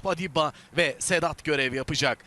Padiba ve Sedat görev yapacak.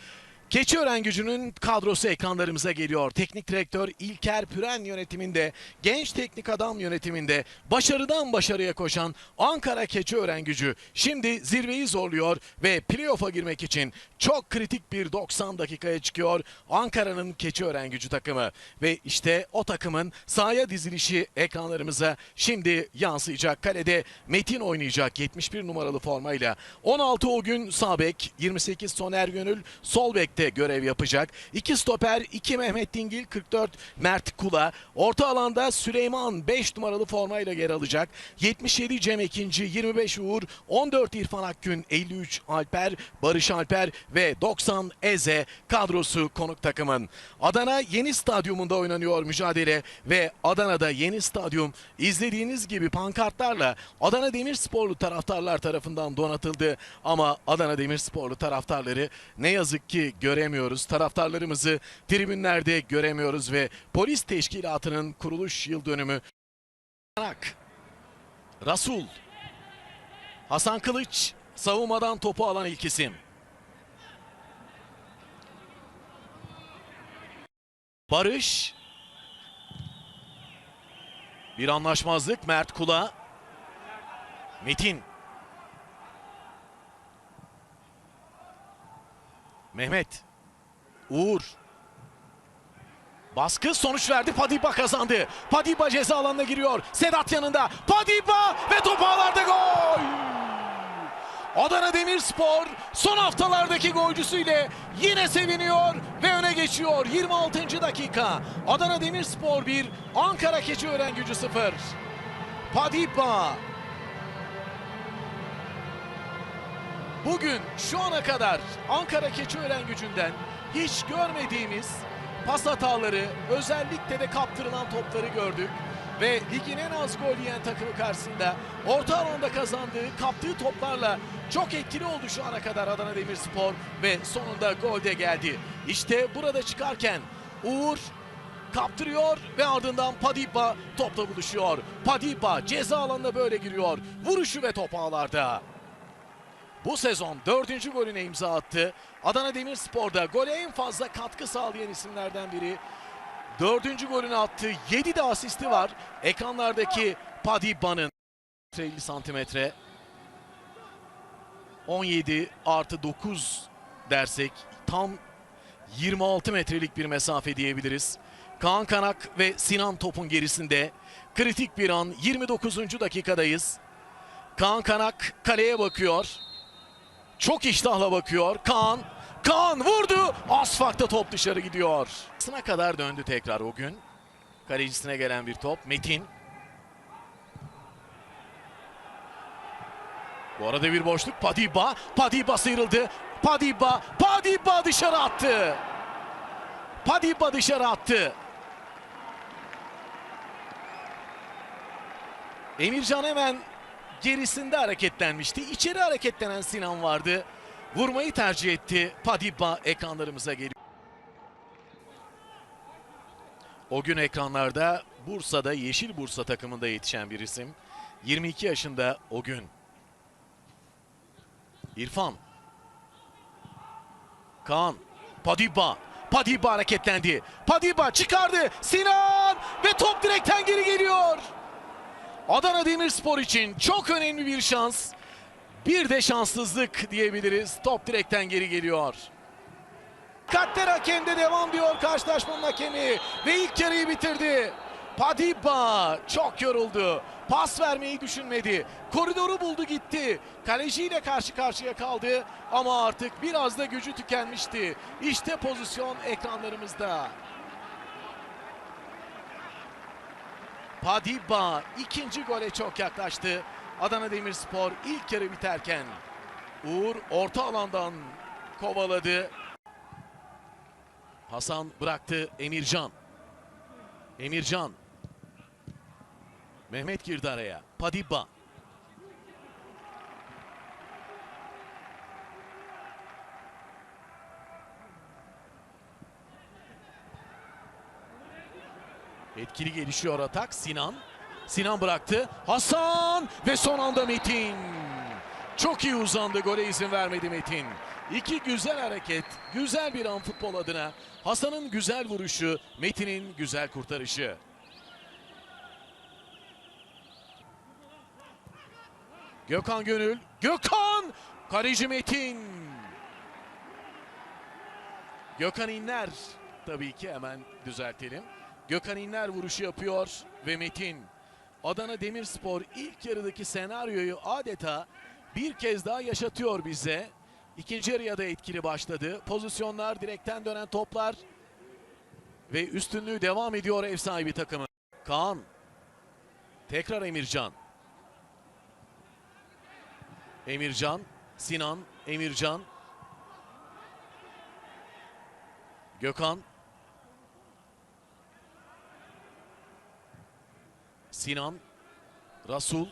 Keçiören gücünün kadrosu ekranlarımıza geliyor. Teknik direktör İlker Püren yönetiminde, genç teknik adam yönetiminde başarıdan başarıya koşan Ankara Keçiören gücü şimdi zirveyi zorluyor ve playoff'a girmek için çok kritik bir 90 dakikaya çıkıyor Ankara'nın Keçiören gücü takımı. Ve işte o takımın sahaya dizilişi ekranlarımıza şimdi yansıyacak. Kalede Metin oynayacak 71 numaralı formayla. 16 o gün sağ bek, 28 Soner Gönül sol bekte görev yapacak. 2 stoper, 2 Mehmet Dingil, 44 Mert Kula. Orta alanda Süleyman 5 numaralı formayla yer alacak. 77 Cem Ekinci, 25 Uğur, 14 İrfan Akgün, 53 Alper, Barış Alper ve 90 Eze kadrosu konuk takımın. Adana Yeni Stadyumunda oynanıyor mücadele ve Adana'da Yeni Stadyum izlediğiniz gibi pankartlarla Adana Demirsporlu taraftarlar tarafından donatıldı ama Adana Demirsporlu taraftarları ne yazık ki göremiyoruz. Taraftarlarımızı tribünlerde göremiyoruz ve polis teşkilatının kuruluş yıl dönümü Rasul, Hasan Kılıç savunmadan topu alan ilk isim. Barış. Bir anlaşmazlık Mert Kula. Metin. Mehmet. Uğur. Baskı sonuç verdi. Padiba kazandı. Padiba ceza alanına giriyor. Sedat yanında. Padiba ve top ağlarda gol. Adana Demirspor son haftalardaki golcüsüyle yine seviniyor ve öne geçiyor. 26. dakika. Adana Demirspor 1, Ankara Keçiören Gücü 0. Padiba Bugün şu ana kadar Ankara Keçiören gücünden hiç görmediğimiz pas hataları, özellikle de kaptırılan topları gördük. Ve ligin en az gol yiyen takımı karşısında orta alanda kazandığı, kaptığı toplarla çok etkili oldu şu ana kadar Adana Demirspor ve sonunda gol de geldi. İşte burada çıkarken Uğur kaptırıyor ve ardından Padiba topla buluşuyor. Padiba ceza alanına böyle giriyor. Vuruşu ve top ağlarda. Bu sezon dördüncü golüne imza attı. Adana Demirspor'da gole en fazla katkı sağlayan isimlerden biri. Dördüncü golünü attı. Yedi de asisti var. Ekranlardaki Padiba'nın 50 santimetre. 17 artı 9 dersek tam 26 metrelik bir mesafe diyebiliriz. Kaan Kanak ve Sinan topun gerisinde. Kritik bir an 29. dakikadayız. Kaan Kanak kaleye bakıyor. Çok iştahla bakıyor. Kaan. Kaan vurdu. Asfakta top dışarı gidiyor. Sına kadar döndü tekrar o gün. Kalecisine gelen bir top. Metin. Bu arada bir boşluk. Padiba. Padiba sıyrıldı. Padiba. Padiba dışarı attı. Padiba dışarı attı. Emircan hemen gerisinde hareketlenmişti. İçeri hareketlenen Sinan vardı. Vurmayı tercih etti. Padiba ekranlarımıza geliyor. O gün ekranlarda Bursa'da Yeşil Bursa takımında yetişen bir isim. 22 yaşında o gün. İrfan. Kaan. Padiba. Padiba hareketlendi. Padiba çıkardı. Sinan ve top direkten geri geliyor. Adana Demirspor için çok önemli bir şans. Bir de şanssızlık diyebiliriz. Top direkten geri geliyor. Katter hakemde devam diyor karşılaşmanın hakemi. Ve ilk yarıyı bitirdi. Padiba çok yoruldu. Pas vermeyi düşünmedi. Koridoru buldu gitti. Kaleciyle karşı karşıya kaldı. Ama artık biraz da gücü tükenmişti. İşte pozisyon ekranlarımızda. Padiba ikinci gole çok yaklaştı. Adana Demirspor ilk yarı biterken Uğur orta alandan kovaladı. Hasan bıraktı Emircan. Emircan. Mehmet girdi araya. Padiba. Etkili gelişiyor atak. Sinan. Sinan bıraktı. Hasan ve son anda Metin. Çok iyi uzandı gole izin vermedi Metin. İki güzel hareket, güzel bir an futbol adına. Hasan'ın güzel vuruşu, Metin'in güzel kurtarışı. Gökhan Gönül, Gökhan! Kaleci Metin. Gökhan İnler tabii ki hemen düzeltelim. Gökhan İnler vuruşu yapıyor ve Metin. Adana Demirspor ilk yarıdaki senaryoyu adeta bir kez daha yaşatıyor bize. İkinci yarıya da etkili başladı. Pozisyonlar, direkten dönen toplar ve üstünlüğü devam ediyor ev sahibi takımı. Kaan. Tekrar Emircan. Emircan, Sinan, Emircan. Gökhan. Sinan, Rasul.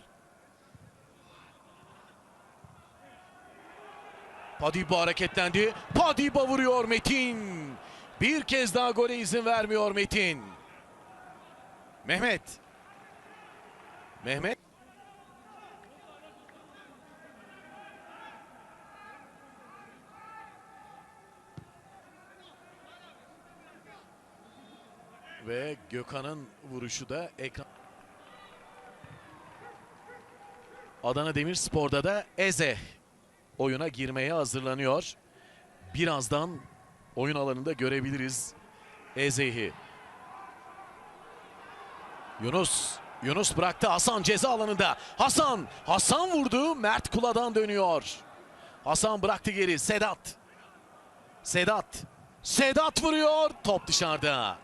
Padiba hareketlendi. Padiba vuruyor Metin. Bir kez daha gole izin vermiyor Metin. Mehmet. Mehmet. Ve Gökhan'ın vuruşu da ekran. Adana Demirspor'da da Eze oyuna girmeye hazırlanıyor. Birazdan oyun alanında görebiliriz Eze'yi. Yunus. Yunus bıraktı Hasan ceza alanında. Hasan. Hasan vurdu. Mert Kula'dan dönüyor. Hasan bıraktı geri. Sedat. Sedat. Sedat vuruyor. Top dışarıda.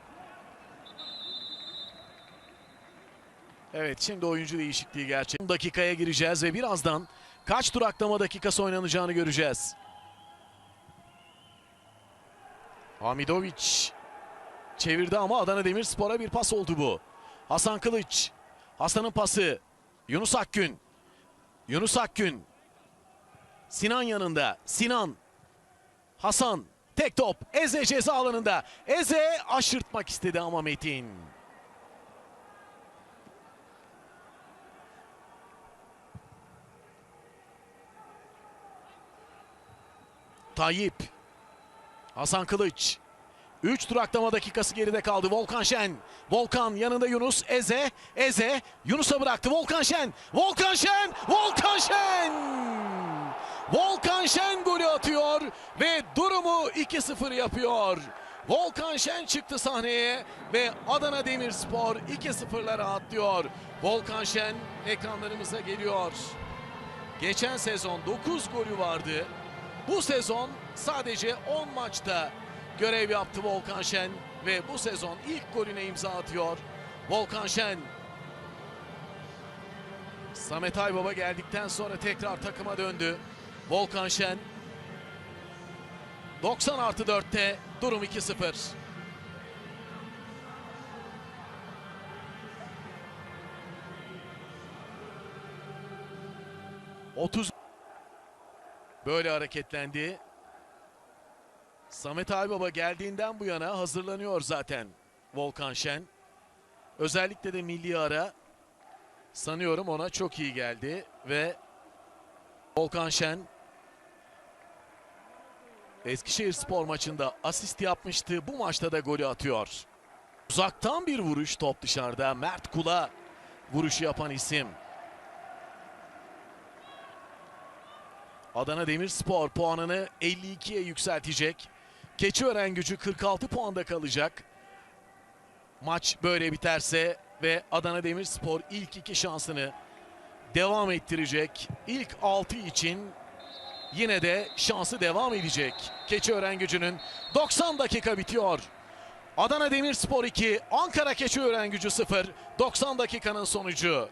Evet şimdi oyuncu değişikliği gerçek. 10 dakikaya gireceğiz ve birazdan kaç duraklama dakikası oynanacağını göreceğiz. Hamidoviç çevirdi ama Adana Demirspor'a bir pas oldu bu. Hasan Kılıç. Hasan'ın pası. Yunus Akgün. Yunus Akgün. Sinan yanında. Sinan. Hasan. Tek top. Eze ceza alanında. Eze aşırtmak istedi ama Metin. Tayyip. Hasan Kılıç. 3 duraklama dakikası geride kaldı. Volkan Şen. Volkan yanında Yunus. Eze. Eze. Yunus'a bıraktı. Volkan Şen. Volkan Şen. Volkan Şen. Volkan Şen golü atıyor ve durumu 2-0 yapıyor. Volkan Şen çıktı sahneye ve Adana Demirspor 2-0'lara atlıyor. Volkan Şen ekranlarımıza geliyor. Geçen sezon 9 golü vardı. Bu sezon sadece 10 maçta görev yaptı Volkan Şen ve bu sezon ilk golüne imza atıyor. Volkan Şen. Samet Aybaba geldikten sonra tekrar takıma döndü. Volkan Şen. 90 artı 4'te durum 2-0. Otuz Böyle hareketlendi. Samet Aybaba geldiğinden bu yana hazırlanıyor zaten Volkan Şen. Özellikle de milli ara sanıyorum ona çok iyi geldi ve Volkan Şen Eskişehir spor maçında asist yapmıştı. Bu maçta da golü atıyor. Uzaktan bir vuruş top dışarıda. Mert Kula vuruşu yapan isim. Adana Demirspor puanını 52'ye yükseltecek. Keçiören gücü 46 puanda kalacak. Maç böyle biterse ve Adana Demirspor ilk iki şansını devam ettirecek. İlk 6 için yine de şansı devam edecek. Keçiören gücünün 90 dakika bitiyor. Adana Demirspor 2, Ankara Keçiören gücü 0. 90 dakikanın sonucu.